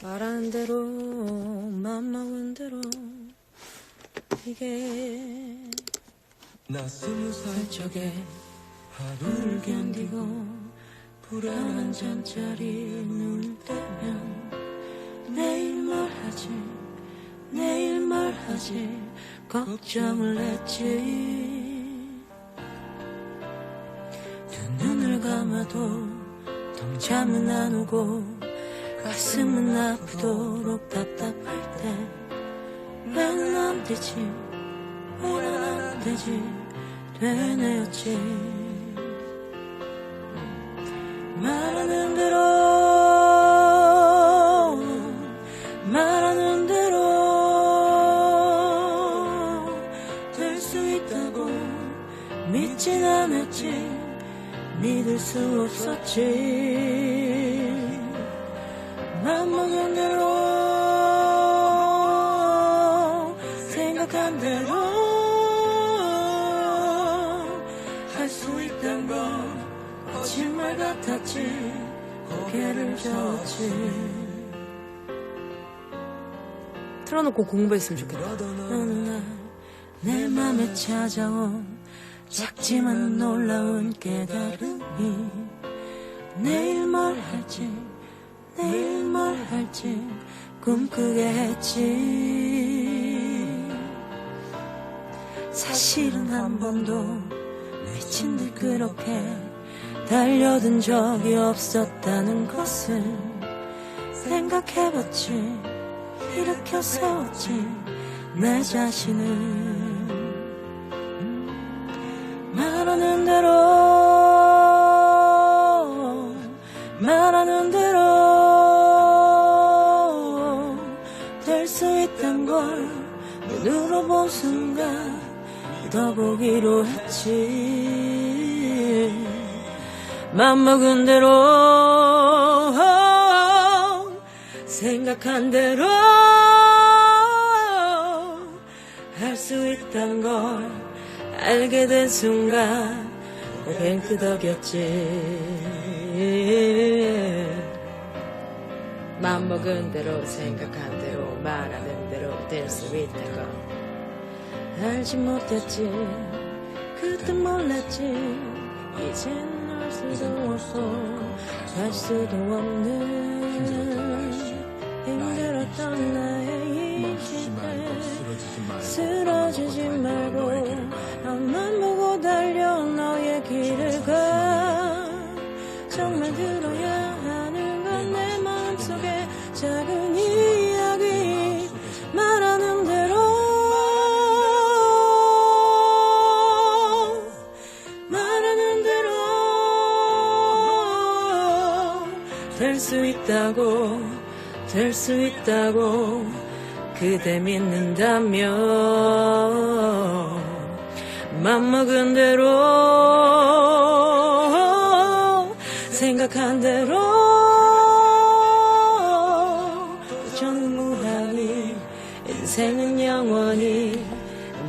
말하는 대로 맘먹은 대로 이게 나 스무 살살 적에 하루를 견디고 불안한 잠자리 눈 뜨면 내일 뭘 하지 내일 뭘 하지 걱정을 했지. 두 눈을 감아도 동참은 안 오고 가슴은 아프도록 답답할 때왜는 안 되지 왜는 안 되지 되뇌었지 말하는 대로 말하는 대로 될 수 있다고 믿진 않았지. 믿을 수 없었지 맘먹은 대로 생각한 대로 할 수 있단 건 거짓말 같았지. 고개를 젓지. 틀어놓고 공부했으면 좋겠다. 날내 맘에 찾아온 작지만 놀라운 깨달음이 내일 뭘 할지 내일 뭘 할지 꿈꾸게 했지. 사실은 한 번도 미친 듯 그렇게 달려든 적이 없었다는 것을 생각해봤지. 일으켜 세웠지 내 자신을. 말하는 대로 말하는 대로 걸 눈으로 본 순간 믿어보기로 했지. 맘먹은 대로 생각한 대로 할 수 있단 걸 알게 된 순간 고개 끄덕였지. 맘먹은 대로 생각한 대로 말하는 될 수 있다고 알지 못했지. 그때 몰랐지. 이젠 알 수도 없고 살 수도 없는 힘들었던 나의 이 시대 쓰러지지 말고 앞만 될 수 있다고 될 수 있다고 그대 믿는다면 맘먹은 대로 생각한 대로 우정은 무한히 인생은 영원히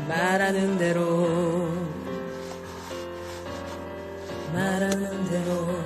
말하는 대로 말하는 대로.